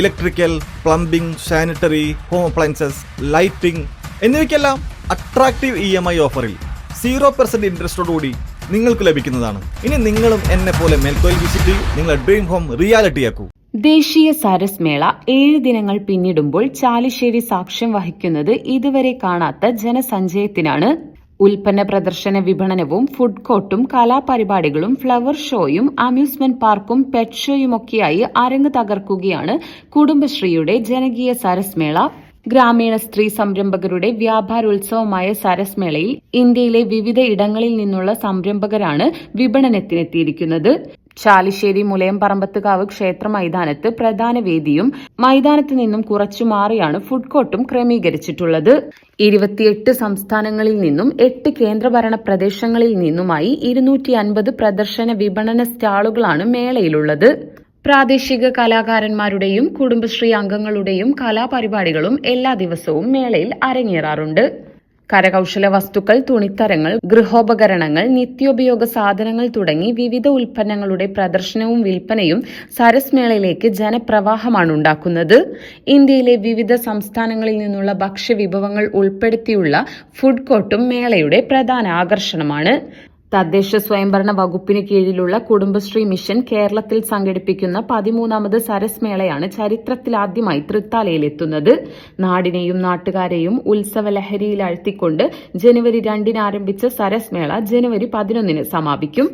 Electrical plumbing sanitary home appliances lighting എന്നിവയ്ക്കെല്ലാം attractive E M I ഓഫറിൽ zero percent ഇൻട്രസ്റ്റോടുകൂടി നിങ്ങൾക്ക് ലഭിക്കുന്നതാണ്. ഇനി നിങ്ങളും എന്നെ പോലെ മേൽക്കോയിൽ വിസിറ്റ് ചെയ്യൂ. നിങ്ങളുടെ ഡ്രീം ഹോം റിയാലിറ്റിയാക്കൂ ദേശീയ സരസ് മേള ഏഴ് ദിനങ്ങൾ പിന്നിടുമ്പോൾ ചാലിശ്ശേരി സാക്ഷ്യം വഹിക്കുന്നത് ഇതുവരെ കാണാത്ത ജനസഞ്ചയത്തിനാണ് ഉൽപ്പന്ന പ്രദർശന വിപണനവും ഫുഡ് കോർട്ടും കലാപരിപാടികളും ഫ്ലവർ ഷോയും അമ്യൂസ്മെന്റ് പാർക്കും പെറ്റ് ഷോയുമൊക്കെയായി അരങ്ങ് തകർക്കുകയാണ് കുടുംബശ്രീയുടെ ജനകീയ സരസ് മേള. ഗ്രാമീണ സ്ത്രീ സംരംഭകരുടെ വ്യാപാരോത്സവമായ സരസ് മേളയിൽ ഇന്ത്യയിലെ വിവിധ ഇടങ്ങളിൽ നിന്നുള്ള സംരംഭകരാണ് വിപണനത്തിനെത്തിയിരിക്കുന്നത്. ചാലിശ്ശേരി മുലയം പറമ്പത്തുകാവ് ക്ഷേത്ര മൈതാനത്ത് പ്രധാന വേദിയും മൈതാനത്ത് നിന്നും കുറച്ചു മാറിയാണ് ഫുഡ് കോർട്ടും ക്രമീകരിച്ചിട്ടുള്ളത്. ഇരുപത്തിയെട്ട് സംസ്ഥാനങ്ങളിൽ നിന്നും എട്ട് കേന്ദ്രഭരണ പ്രദേശങ്ങളിൽ നിന്നുമായി ഇരുന്നൂറ്റി അൻപത് പ്രദർശന വിപണന സ്റ്റാളുകളാണ് മേളയിലുള്ളത്. പ്രാദേശിക കലാകാരന്മാരുടെയും കുടുംബശ്രീ അംഗങ്ങളുടെയും കലാപരിപാടികളും എല്ലാ ദിവസവും മേളയിൽ അരങ്ങേറാറുണ്ട്. കരകൗശല വസ്തുക്കൾ തുണിത്തരങ്ങൾ ഗൃഹോപകരണങ്ങൾ നിത്യോപയോഗ സാധനങ്ങൾ തുടങ്ങി വിവിധ ഉൽപ്പന്നങ്ങളുടെ പ്രദർശനവും വിൽപ്പനയും സരസ് മേളയിലേക്ക് ജനപ്രവാഹമാണ് ഉണ്ടാക്കുന്നത്. ഇന്ത്യയിലെ വിവിധ സംസ്ഥാനങ്ങളിൽ നിന്നുള്ള ഭക്ഷ്യവിഭവങ്ങൾ ഉൾപ്പെടുത്തിയുള്ള ഫുഡ് കോർട്ടും മേളയുടെ പ്രധാന ആകർഷണമാണ്. തദ്ദേശ സ്വയംഭരണ വകുപ്പിന് കീഴിലുള്ള കുടുംബശ്രീ മിഷൻ കേരളത്തിൽ സംഘടിപ്പിക്കുന്ന പതിമൂന്നാമത് സരസ് മേളയാണ് ചരിത്രത്തിലാദ്യമായി തൃത്താലയിലെത്തുന്നത് നാടിനെയും നാട്ടുകാരെയും ഉത്സവ ലഹരിയിലാഴ്ത്തിക്കൊണ്ട് ജനുവരി രണ്ടിന് ആരംഭിച്ച സരസ് മേള ജനുവരി പതിനൊന്നിന് സമാപിക്കും.